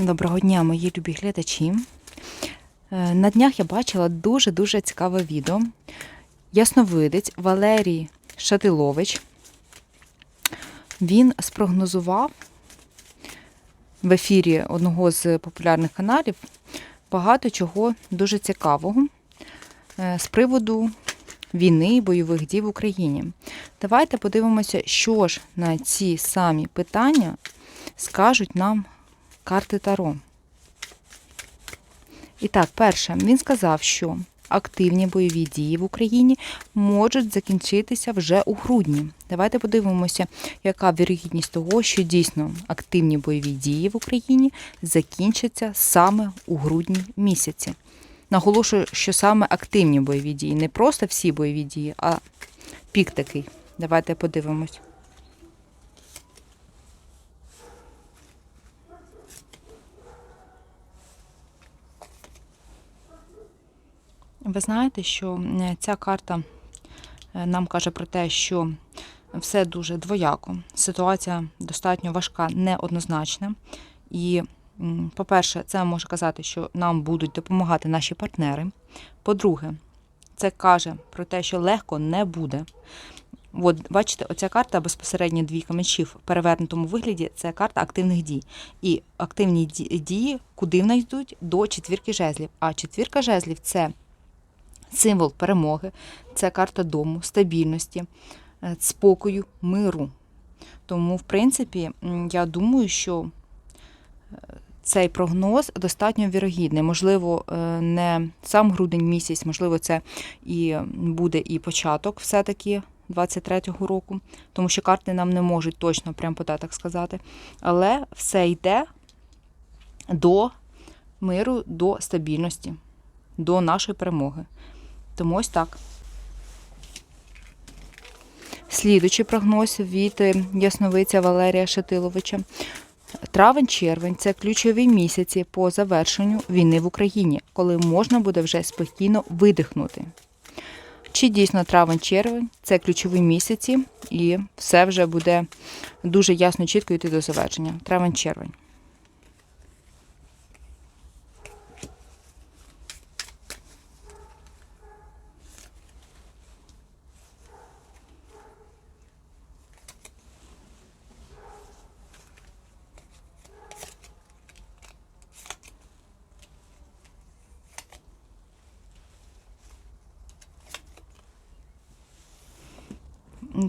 Доброго дня, мої любі глядачі. Е, На днях я бачила дуже-дуже цікаве відео. Ясновидець Валерій Шатилович. Він спрогнозував в ефірі одного з популярних каналів багато чого дуже цікавого е, з приводу війни і бойових дій в Україні. Давайте подивимося, що ж на ці самі питання скажуть нам карти Таро. І так, перше, він сказав, що активні бойові дії в Україні можуть закінчитися вже у грудні. Давайте подивимося, яка вірогідність того, що дійсно активні бойові дії в Україні закінчаться саме у грудні місяці. Наголошую, що саме активні бойові дії, не просто всі бойові дії, а пік такий. Давайте подивимось. Ви знаєте, що ця карта е, нам каже про те, що все дуже двояко. Ситуація достатньо важка, неоднозначна. І, по-перше, це може казати, що нам будуть допомагати наші партнери. По-друге, це каже про те, що легко не буде. От, бачите, оця карта безпосередньо двійка мечів в перевернутому вигляді це карта активних дій. І активні дії, куди в нас йдуть? До четвірки жезлів. А четвірка жезлів це символ перемоги, це карта дому, стабільності, е, спокою, миру. Тому, в принципі, я думаю, що е, цей прогноз достатньо вірогідний. Можливо, е, не сам грудень місяць, можливо, це і буде і початок все-таки 23-го року, тому що карти нам не можуть точно прям по датах сказати. Але все йде до миру, до стабільності, до нашої перемоги. Тому ось так. Слідуючий прогноз від е, ясновиця Валерія Шатиловича. Травень-червень це ключові місяці по завершенню війни в Україні, коли можна буде вже спокійно видихнути. Чи дійсно травень-червень це ключові місяці, і все вже буде дуже ясно, чітко йти до завершення. Травень-червень.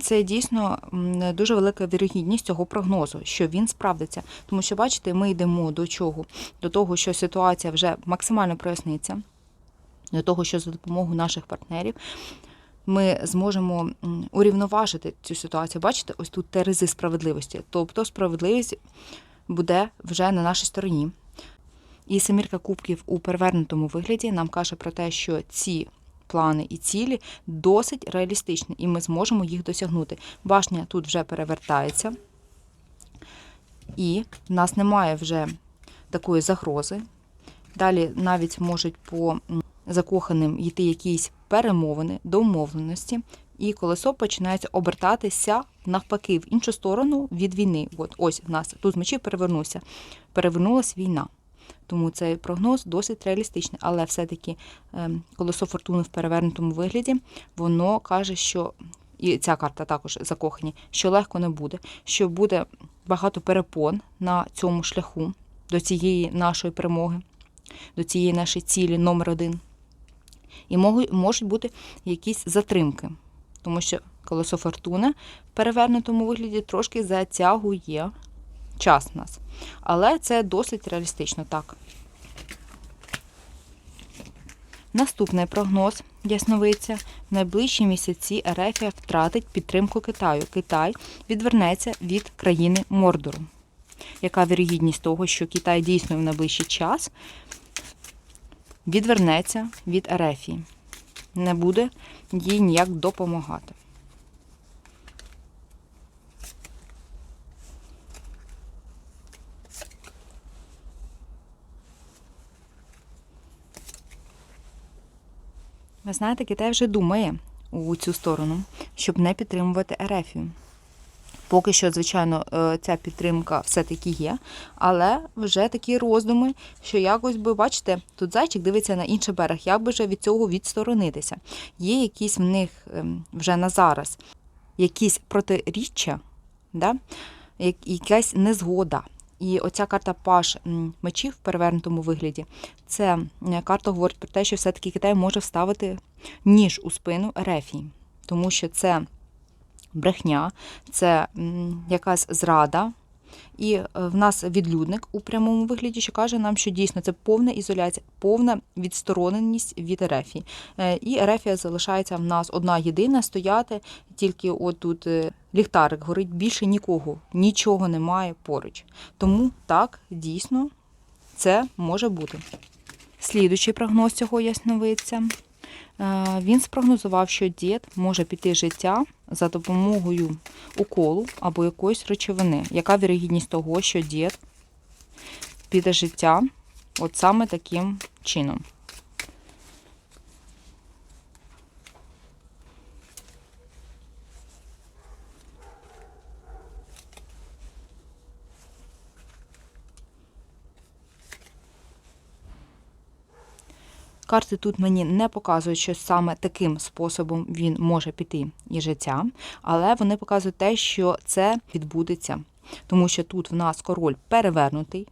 Це дійсно дуже велика вірогідність цього прогнозу, що він справдиться. Тому що, бачите, ми йдемо до чого? До того, що ситуація вже максимально проясниться, до того, що за допомогою наших партнерів ми зможемо урівноважити цю ситуацію. Бачите, ось тут терези справедливості. Тобто справедливість буде вже на нашій стороні. І семірка кубків у перевернутому вигляді нам каже про те, що ці плани і цілі досить реалістичні, і ми зможемо їх досягнути. Башня тут вже перевертається, і в нас немає вже такої загрози. Далі навіть можуть по закоханим йти якісь перемовини, домовленості, і колесо починається обертатися навпаки в іншу сторону від війни. От ось в нас тут з мечів перевернувся. Перевернулась війна. Тому цей прогноз досить реалістичний. Але все-таки ем, колесо фортуни в перевернутому вигляді, воно каже, що і ця карта також закохані, що легко не буде, що буде багато перепон на цьому шляху до цієї нашої перемоги, до цієї нашої цілі номер один. І можуть, можуть бути якісь затримки, тому що колесо фортуни в перевернутому вигляді трошки затягує час нас. Але це досить реалістично так. Наступний прогноз ясновиця. В найближчі місяці Ерефія втратить підтримку Китаю. Китай відвернеться від країни Мордору. Яка вірогідність того, що Китай дійсно в найближчий час відвернеться від Ерефії? Не буде їй ніяк допомагати. Ви знаєте, Китай вже думає у цю сторону, щоб не підтримувати Ерефію. Поки що, звичайно, е, ця підтримка все-таки є, але вже такі роздуми, що якось би, бачите, тут зайчик дивиться на інший берег, як би вже від цього відсторонитися. Є якісь в них ем, вже на зараз якісь протиріччя, да? якась незгода. І оця карта Паш мечів в перевернутому вигляді, це карта говорить про те, що все-таки Китай може вставити ніж у спину Ерефії, тому що це брехня, це якась зрада. І е, в нас відлюдник у прямому вигляді, що каже нам, що дійсно це повна ізоляція, повна відстороненість від Ерефії. Е, І Ерефія залишається в нас одна єдина стояти, тільки от тут е, ліхтарик горить, більше нікого, нічого немає поруч. Тому так, дійсно, це може бути. Слідуючий прогноз цього ясновидця. Е, Він спрогнозував, що дід може піти життя за допомогою уколу або якоїсь речовини. Яка вірогідність того, що дід піде життя от саме таким чином? Карти тут мені не показують, що саме таким способом він може піти із життя, але вони показують те, що це відбудеться. Тому що тут в нас король перевернутий,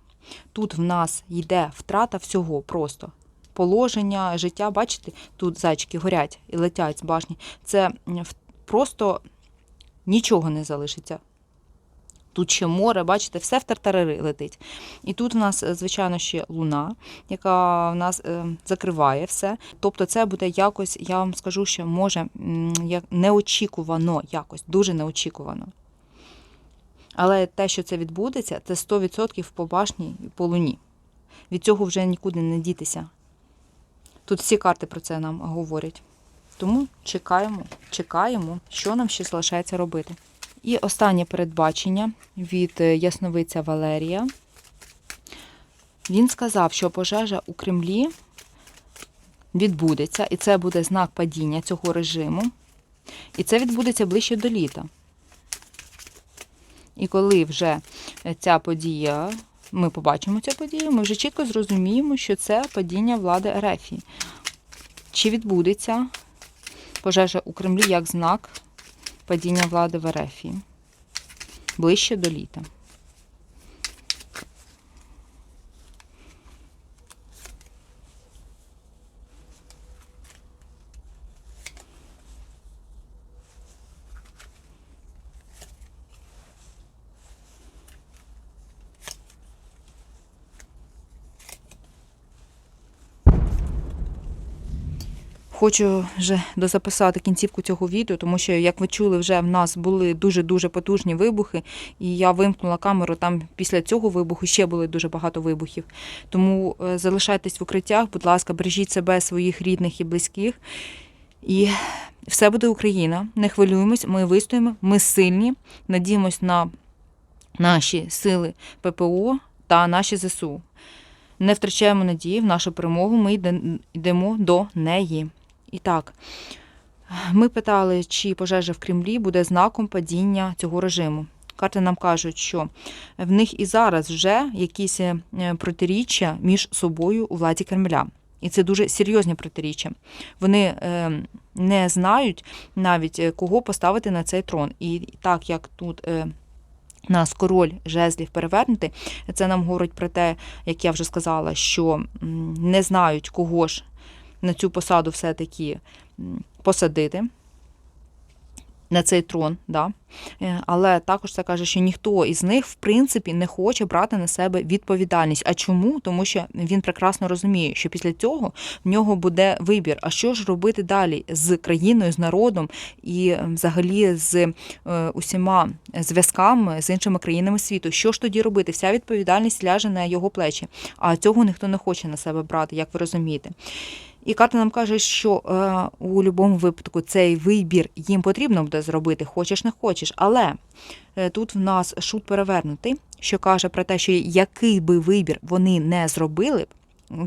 тут в нас йде втрата всього просто. Положення, життя, бачите, тут зайчики горять і летять з башні. Це просто нічого не залишиться. Тут ще море, бачите, все в тартарари летить. І тут у нас, е, звичайно, ще луна, яка в нас е, закриває все. Тобто, це буде якось, я вам скажу, що може неочікувано, якось, дуже неочікувано. Але те, що це відбудеться, це 100% по башні і по луні. Від цього вже нікуди не дітися. Тут всі карти про це нам говорять. Тому чекаємо, чекаємо, що нам ще залишається робити. І останнє передбачення від е, ясновиця Валерія. Він сказав, що пожежа у Кремлі відбудеться, і це буде знак падіння цього режиму. І це відбудеться ближче до літа. І коли вже ця подія, ми побачимо цю подію, ми вже чітко зрозуміємо, що це падіння влади Ерефії. Чи відбудеться пожежа у Кремлі як знак падіння влади в Ерефії? Ближче до літа. Хочу вже дозаписати кінцівку цього відео, тому що, як ви чули, вже в нас були дуже-дуже потужні вибухи, і я вимкнула камеру. Там після цього вибуху ще були дуже багато вибухів. Тому е, залишайтесь в укриттях, будь ласка, бережіть себе, своїх рідних і близьких. І все буде Україна. Не хвилюємось, ми вистоїмо, ми сильні, надіємось на наші сили ППО та наші ЗСУ. Не втрачаємо надії в нашу перемогу, ми йдемо до неї. І так, ми питали, чи пожежа в Кремлі буде знаком падіння цього режиму. Карти нам кажуть, що в них і зараз вже якісь е, протиріччя між собою у владі Кремля. І це дуже серйозні протиріччя. Вони е, не знають навіть е, кого поставити на цей трон. І так як тут нас король жезлів перевернутий, це нам говорить про те, як я вже сказала, що не знають, кого ж на цю посаду все-таки посадити. На цей трон, да. Е, але також це каже, що ніхто із них, в принципі, не хоче брати на себе відповідальність. А чому? Тому що він прекрасно розуміє, що після цього в нього буде вибір. А що ж робити далі з країною, з народом і е, взагалі з е, усіма зв'язками з іншими країнами світу? Що ж тоді робити? Вся відповідальність ляже на його плечі. А цього ніхто не хоче на себе брати, як ви розумієте. І карта нам каже, що е, у будь-якому випадку цей вибір їм потрібно буде зробити, хочеш не хочеш. Але е, тут в нас шут перевернутий, що каже про те, що який би вибір вони не зробили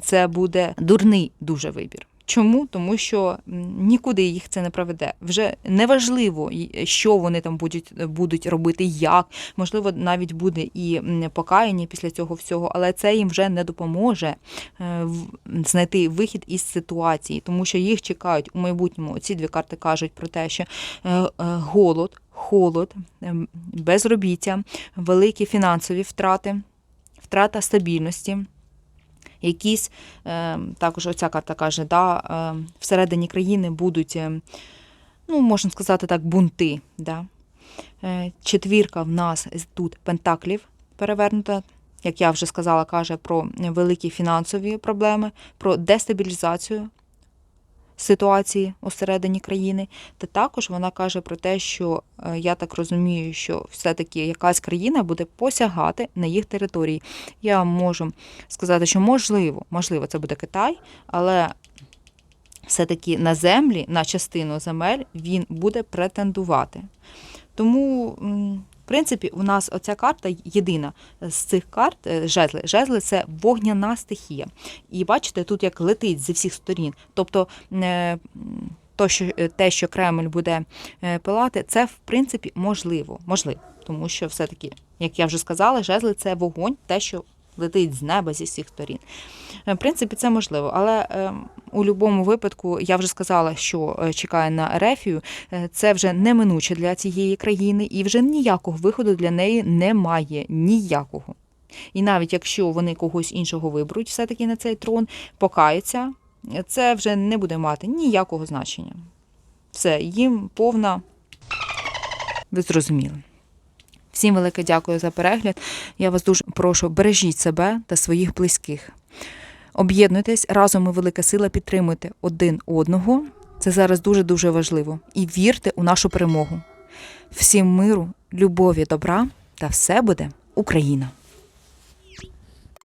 це буде дурний дуже вибір. Чому? Тому що нікуди їх це не проведе. Вже неважливо, що вони там будуть, будуть робити, як. Можливо, навіть буде і покаяння після цього всього, але це їм вже не допоможе е, знайти вихід із ситуації, тому що їх чекають у майбутньому. Ці дві карти кажуть про те, що е, е, голод, холод, ем, безробіття, великі фінансові втрати, втрата стабільності. Якісь е, також оця карта каже, да, е, всередині країни будуть, е, ну, можна сказати так, бунти. Да. Четвірка в нас тут пентаклів перевернута. Як я вже сказала, каже про великі фінансові проблеми, про дестабілізацію ситуації усередині країни. Та також вона каже про те, що е, я так розумію, що все-таки якась країна буде посягати на їх території. Я можу сказати, що можливо, можливо, це буде Китай, але все-таки на землі, на частину земель він буде претендувати. Тому, принципі, у нас оця карта єдина з цих карт е, жезли. Жезли це вогняна стихія. І бачите, тут як летить зі всіх сторін. Тобто е, то, що, е, те, що Кремль буде пилати, це в принципі можливо. Можливо. Тому що все-таки, як я вже сказала, жезли це вогонь, те, що летить з неба зі всіх сторін. Е, В принципі, це можливо, але е, у будь-якому випадку я вже сказала, що е, чекає на Ерефію. Це вже неминуче для цієї країни, і вже ніякого виходу для неї немає. Ніякого. І навіть якщо вони когось іншого виберуть все-таки на цей трон, покаються, це вже не буде мати ніякого значення. Все, їм повна. Ви зрозуміли. Всім велике дякую за перегляд. Я вас дуже прошу, бережіть себе та своїх близьких. Об'єднуйтесь, разом ми велика сила, підтримуйте один одного. Це зараз дуже-дуже важливо. І вірте у нашу перемогу. Всім миру, любові, добра та все буде Україна!